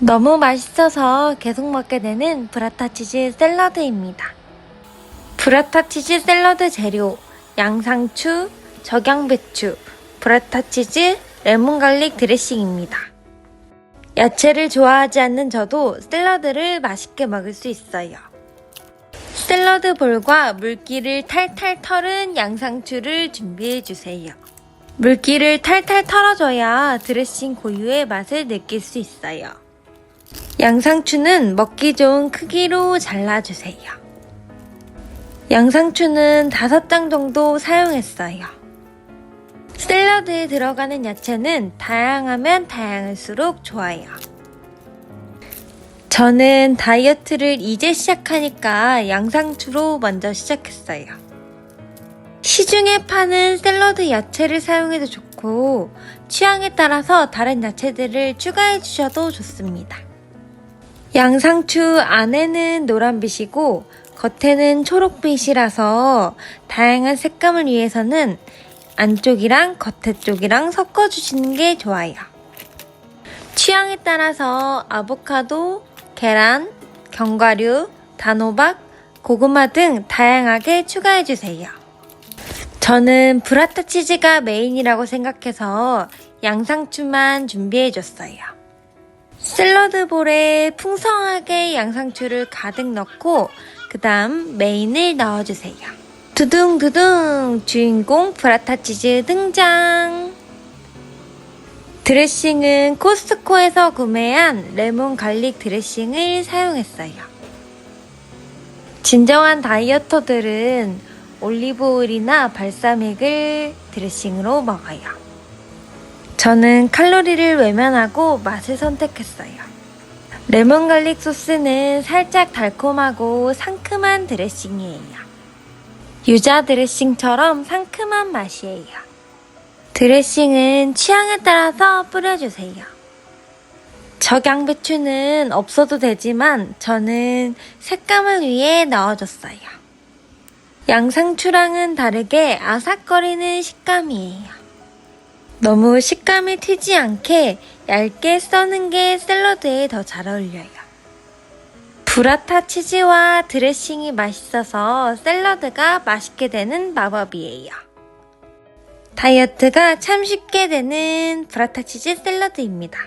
너무 맛있어서 계속 먹게 되는 브라타 치즈 샐러드입니다. 브라타 치즈 샐러드 재료 양상추, 적양배추, 브라타 치즈, 레몬 갈릭 드레싱입니다. 야채를 좋아하지 않는 저도 샐러드를 맛있게 먹을 수 있어요. 샐러드 볼과 물기를 탈탈 털은 양상추를 준비해 주세요. 물기를 탈탈 털어줘야 드레싱 고유의 맛을 느낄 수 있어요. 양상추는 먹기 좋은 크기로 잘라주세요. 양상추는 5장 정도 사용했어요. 샐러드에 들어가는 야채는 다양하면 다양할수록 좋아요. 저는 다이어트를 이제 시작하니까 양상추로 먼저 시작했어요. 시중에 파는 샐러드 야채를 사용해도 좋고 취향에 따라서 다른 야채들을 추가해 주셔도 좋습니다. 양상추 안에는 노란빛이고 겉에는 초록빛이라서 다양한 색감을 위해서는 안쪽이랑 겉에 쪽이랑 섞어 주시는 게 좋아요. 취향에 따라서 아보카도, 계란, 견과류, 단호박, 고구마 등 다양하게 추가해주세요. 저는 브라타 치즈가 메인이라고 생각해서 양상추만 준비해줬어요. 샐러드 볼에 풍성하게 양상추를 가득 넣고 그 다음 메인을 넣어주세요. 두둥두둥 주인공 브라타 치즈 등장! 드레싱은 코스트코에서 구매한 레몬 갈릭 드레싱을 사용했어요. 진정한 다이어터들은 올리브 오일이나 발사믹을 드레싱으로 먹어요. 저는 칼로리를 외면하고 맛을 선택했어요. 레몬 갈릭 소스는 살짝 달콤하고 상큼한 드레싱이에요. 유자 드레싱처럼 상큼한 맛이에요. 드레싱은 취향에 따라서 뿌려주세요. 적양배추는 없어도 되지만 저는 색감을 위해 넣어줬어요. 양상추랑은 다르게 아삭거리는 식감이에요. 너무 식감이 튀지 않게 얇게 써는 게 샐러드에 더 잘 어울려요. 브라타 치즈와 드레싱이 맛있어서 샐러드가 맛있게 되는 마법이에요. 다이어트가 참 쉽게 되는 브라타 치즈 샐러드입니다.